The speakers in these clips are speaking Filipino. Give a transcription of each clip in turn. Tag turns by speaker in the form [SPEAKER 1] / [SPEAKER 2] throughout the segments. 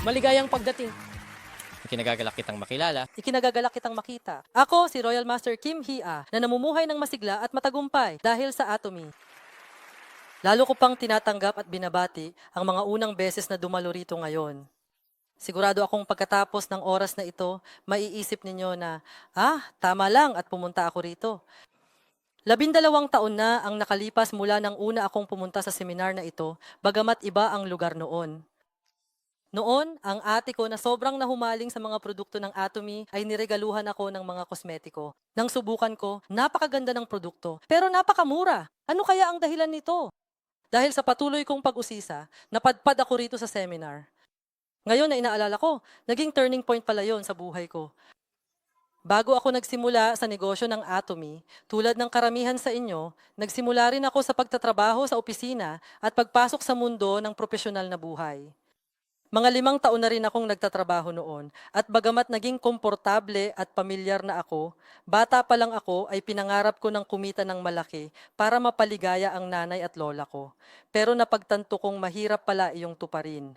[SPEAKER 1] Maligayang pagdating. Kinagagalak kitang makilala.
[SPEAKER 2] Ikinagagalak kitang makita. Ako si Royal Master Kim Hia na namumuhay ng masigla at matagumpay dahil sa Atomy. Lalo ko pang tinatanggap at binabati ang mga unang beses na dumalo rito ngayon. Sigurado akong pagkatapos ng oras na ito, maiisip ninyo na, ah, tama lang at pumunta ako rito. Labindalawang taon na ang nakalipas mula nang una akong pumunta sa seminar na ito, bagamat iba ang lugar noon. Noon, ang ate ko na sobrang nahumaling sa mga produkto ng Atomy ay niregaluhan ako ng mga kosmetiko. Nang subukan ko, napakaganda ng produkto, pero napakamura. Ano kaya ang dahilan nito? Dahil sa patuloy kong pag-usisa, napadpad ako rito sa seminar. Ngayon na inaalala ko, naging turning point pala yon sa buhay ko. Bago ako nagsimula sa negosyo ng Atomy, tulad ng karamihan sa inyo, nagsimula rin ako sa pagtatrabaho sa opisina at pagpasok sa mundo ng profesional na buhay. Mga limang taon na rin akong nagtatrabaho noon at bagamat naging komportable at pamilyar na ako, bata pa lang ako ay pinangarap ko ng kumita ng malaki para mapaligaya ang nanay at lola ko. Pero napagtanto kong mahirap pala iyong tuparin.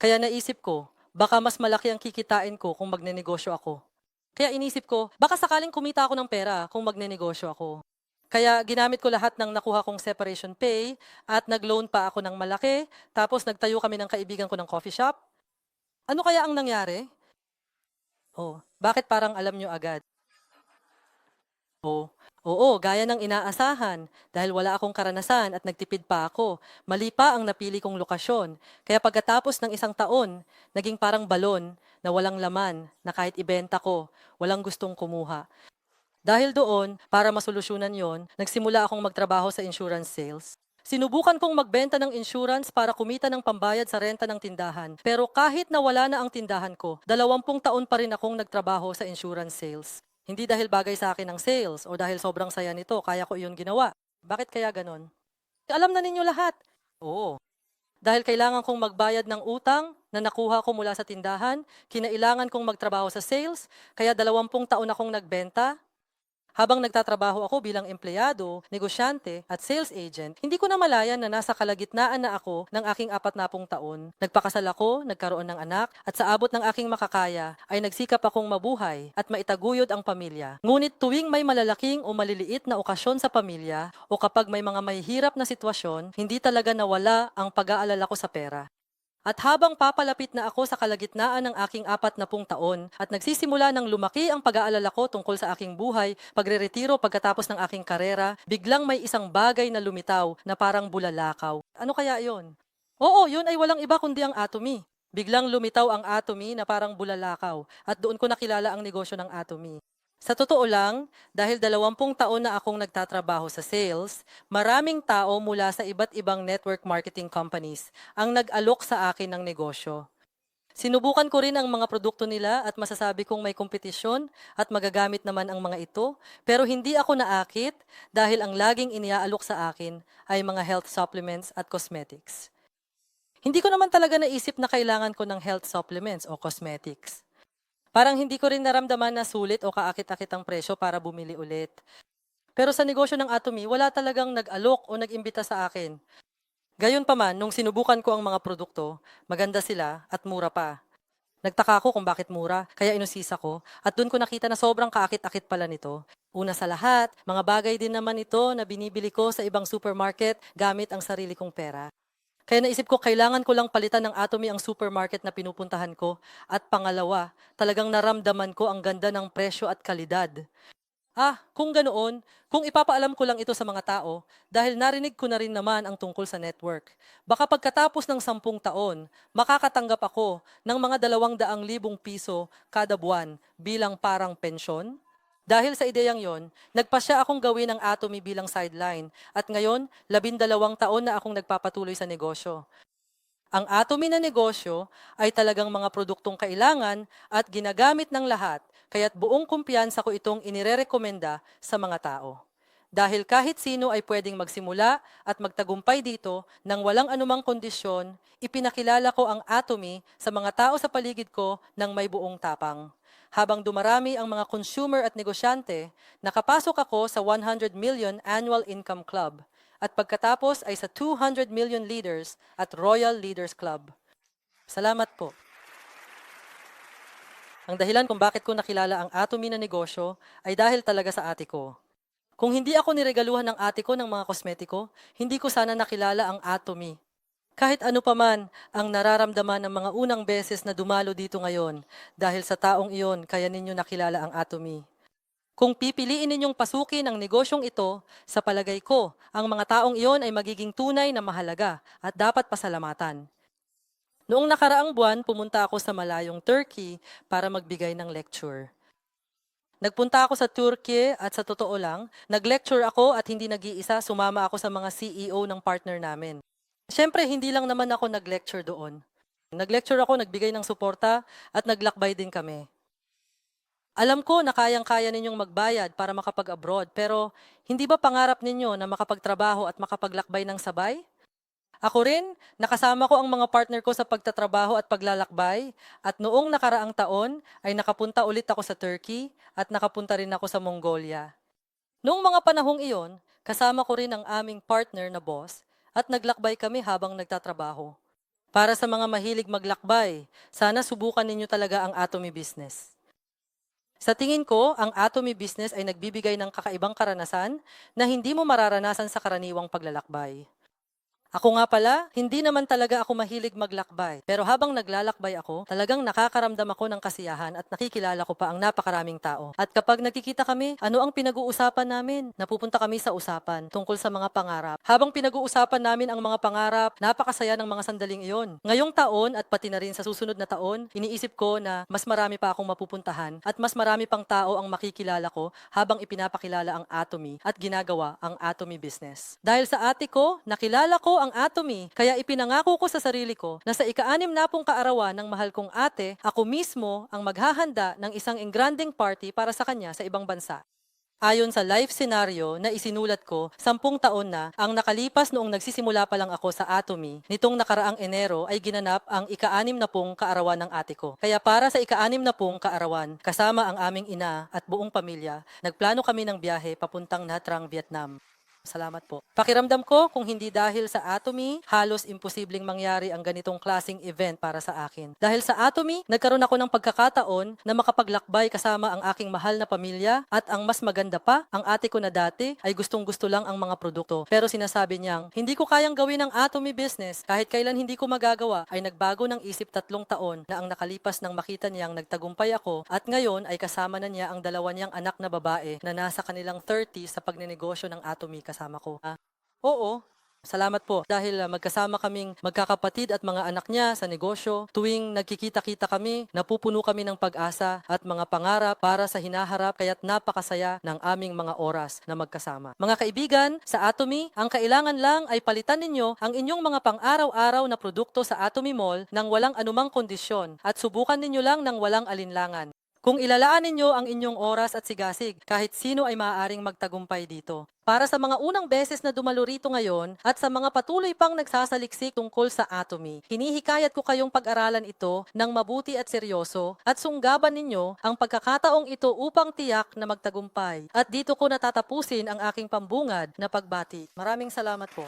[SPEAKER 2] Kaya naisip ko, baka mas malaki ang kikitain ko kung magnenegosyo ako. Kaya inisip ko, baka sakaling kumita ako ng pera kung magnenegosyo ako. Kaya ginamit ko lahat ng nakuha kong separation pay at nag-loan pa ako ng malaki, tapos nagtayo kami ng kaibigan ko ng coffee shop. Ano kaya ang nangyari? Oh, bakit parang alam nyo agad? Oh, oo, gaya ng inaasahan. Dahil wala akong karanasan at nagtipid pa ako, mali pa ang napili kong lokasyon. Kaya pagkatapos ng isang taon, naging parang balon na walang laman na kahit ibenta ko, walang gustong kumuha. Dahil doon, para masolusyonan yon, nagsimula akong magtrabaho sa insurance sales. Sinubukan kong magbenta ng insurance para kumita ng pambayad sa renta ng tindahan. Pero kahit na wala na ang tindahan ko, dalawampung taon pa rin akong nagtrabaho sa insurance sales. Hindi dahil bagay sa akin ang sales o dahil sobrang saya nito, kaya ko iyon ginawa. Bakit kaya ganon? Alam na ninyo lahat. Oo. Dahil kailangan kong magbayad ng utang na nakuha ko mula sa tindahan, kinailangan kong magtrabaho sa sales, kaya dalawampung taon akong nagbenta, habang nagtatrabaho ako bilang empleyado, negosyante at sales agent, hindi ko na malayan na nasa kalagitnaan na ako ng aking apat na pung taon. Nagpakasal ako, nagkaroon ng anak, at sa abot ng aking makakaya ay nagsikap akong mabuhay at maitaguyod ang pamilya. Ngunit tuwing may malalaking o maliliit na okasyon sa pamilya o kapag may mga mahihirap na sitwasyon, hindi talaga nawala ang pag-aalala ko sa pera. At habang papalapit na ako sa kalagitnaan ng aking apat na pung taon at nagsisimula ng lumaki ang pag-aalala ko tungkol sa aking buhay, pagre-retiro pagkatapos ng aking karera, biglang may isang bagay na lumitaw na parang bulalakaw. Ano kaya yon? Oo, yun ay walang iba kundi ang Atomy. Biglang lumitaw ang Atomy na parang bulalakaw at doon ko nakilala ang negosyo ng Atomy. Sa totoo lang, dahil dalawampung taon na akong nagtatrabaho sa sales, maraming tao mula sa iba't ibang network marketing companies ang nag-alok sa akin ng negosyo. Sinubukan ko rin ang mga produkto nila at masasabi kong may kompetisyon at magagamit naman ang mga ito, pero hindi ako naakit dahil ang laging iniaalok sa akin ay mga health supplements at cosmetics. Hindi ko naman talaga naisip na kailangan ko ng health supplements o cosmetics. Parang hindi ko rin naramdaman na sulit o kaakit-akit ang presyo para bumili ulit. Pero sa negosyo ng Atomy, wala talagang nag-alok o nag-imbita sa akin. Gayon pa man, nung sinubukan ko ang mga produkto, maganda sila at mura pa. Nagtaka ako kung bakit mura, kaya inusisa ko, at doon ko nakita na sobrang kaakit-akit pala nito. Una sa lahat, mga bagay din naman ito na binibili ko sa ibang supermarket gamit ang sarili kong pera. Kaya naisip ko, kailangan ko lang palitan ng Atomy ang supermarket na pinupuntahan ko. At pangalawa, talagang naramdaman ko ang ganda ng presyo at kalidad. Ah, kung ganoon, kung ipapaalam ko lang ito sa mga tao, dahil narinig ko na rin naman ang tungkol sa network. Baka pagkatapos ng sampung taon, makakatanggap ako ng mga dalawang daang libong piso kada buwan bilang parang pensyon? Dahil sa ideyang yon, nagpasya akong gawin ang Atomy bilang sideline at ngayon, labindalawang taon na akong nagpapatuloy sa negosyo. Ang Atomy na negosyo ay talagang mga produktong kailangan at ginagamit ng lahat, kaya't buong kumpiyansa ko itong inirerekomenda sa mga tao. Dahil kahit sino ay pwedeng magsimula at magtagumpay dito nang walang anumang kondisyon, ipinakilala ko ang Atomy sa mga tao sa paligid ko ng may buong tapang. Habang dumarami ang mga consumer at negosyante, nakapasok ako sa 100 million annual income club at pagkatapos ay sa 200 million leaders at Royal Leaders Club. Salamat po. Ang dahilan kung bakit ko nakilala ang Atomy na negosyo ay dahil talaga sa ate ko. Kung hindi ako niregaluhan ng ate ko ng mga kosmetiko, hindi ko sana nakilala ang Atomy. Kahit ano pa man ang nararamdaman ng mga unang beses na dumalo dito ngayon, dahil sa taong iyon kaya ninyo nakilala ang Atomy. Kung pipiliin ninyong pasukin ang negosyong ito, sa palagay ko, ang mga taong iyon ay magiging tunay na mahalaga at dapat pasalamatan. Noong nakaraang buwan, pumunta ako sa malayong Turkey para magbigay ng lecture. Nagpunta ako sa Turkey at sa totoo lang, nag-lecture ako at hindi nag-iisa, sumama ako sa mga CEO ng partner namin. Siyempre, hindi lang naman ako nag-lecture doon. Nag-lecture ako, nagbigay ng suporta at naglakbay din kami. Alam ko na kayang-kaya ninyong magbayad para makapag-abroad, pero hindi ba pangarap ninyo na makapagtrabaho at makapaglakbay ng sabay? Ako rin, nakasama ko ang mga partner ko sa pagtatrabaho at paglalakbay at noong nakaraang taon ay nakapunta ulit ako sa Turkey at nakapunta rin ako sa Mongolia. Noong mga panahong iyon, kasama ko rin ang aming partner na boss at naglakbay kami habang nagtatrabaho. Para sa mga mahilig maglakbay, sana subukan ninyo talaga ang Atomy Business. Sa tingin ko, ang Atomy Business ay nagbibigay ng kakaibang karanasan na hindi mo mararanasan sa karaniwang paglalakbay. Ako nga pala, hindi naman talaga ako mahilig maglakbay. Pero habang naglalakbay ako, talagang nakakaramdam ako ng kasiyahan at nakikilala ko pa ang napakaraming tao. At kapag nagkikita kami, ano ang pinag-uusapan namin? Napupunta kami sa usapan tungkol sa mga pangarap. Habang pinag-uusapan namin ang mga pangarap, napakasaya ng mga sandaling iyon. Ngayong taon at pati na rin sa susunod na taon, iniisip ko na mas marami pa akong mapupuntahan at mas marami pang tao ang makikilala ko habang ipinapakilala ang Atomy at ginagawa ang Atomy business. Dahil sa ate ko, nakilala ko ang Atomy, kaya ipinangako ko sa sarili ko na sa ika-anim na pong kaarawan ng mahal kong ate, ako mismo ang maghahanda ng isang engranding party para sa kanya sa ibang bansa. Ayon sa life scenario na isinulat ko, sampung taon na ang nakalipas noong nagsisimula pa lang ako sa Atomy, nitong nakaraang Enero ay ginanap ang ika-anim na pong kaarawan ng ate ko. Kaya para sa ika-anim na pong kaarawan, kasama ang aming ina at buong pamilya, nagplano kami ng biyahe papuntang Nha Trang, Vietnam. Salamat po. Pakiramdam ko kung hindi dahil sa Atomy, halos imposibleng mangyari ang ganitong klasing event para sa akin. Dahil sa Atomy, nagkaroon ako ng pagkakataon na makapaglakbay kasama ang aking mahal na pamilya at ang mas maganda pa, ang ate ko na dati ay gustong gusto lang ang mga produkto. Pero sinasabi niyang, hindi ko kayang gawin ang Atomy business kahit kailan hindi ko magagawa ay nagbago ng isip tatlong taon na ang nakalipas nang makita niyang nagtagumpay ako at ngayon ay kasama na niya ang dalawa niyang anak na babae na nasa kanilang 30 sa pagnenegosyo ng Atomy kasama ko. Ah, oo, Salamat po dahil ah, magkasama kaming magkakapatid at mga anak niya sa negosyo. Tuwing nagkikita-kita kami, napupuno kami ng pag-asa at mga pangarap para sa hinaharap kaya't napakasaya ng aming mga oras na magkasama. Mga kaibigan, sa Atomy, ang kailangan lang ay palitan ninyo ang inyong mga pang-araw-araw na produkto sa Atomy Mall nang walang anumang kondisyon at subukan ninyo lang ng walang alinlangan. Kung ilalaan ninyo ang inyong oras at sigasig, kahit sino ay maaaring magtagumpay dito. Para sa mga unang beses na dumalo rito ngayon at sa mga patuloy pang nagsasaliksik tungkol sa Atomy, hinihikayat ko kayong pag-aralan ito ng mabuti at seryoso at sunggaban ninyo ang pagkakataong ito upang tiyak na magtagumpay. At dito ko natatapusin ang aking pambungad na pagbati. Maraming salamat po.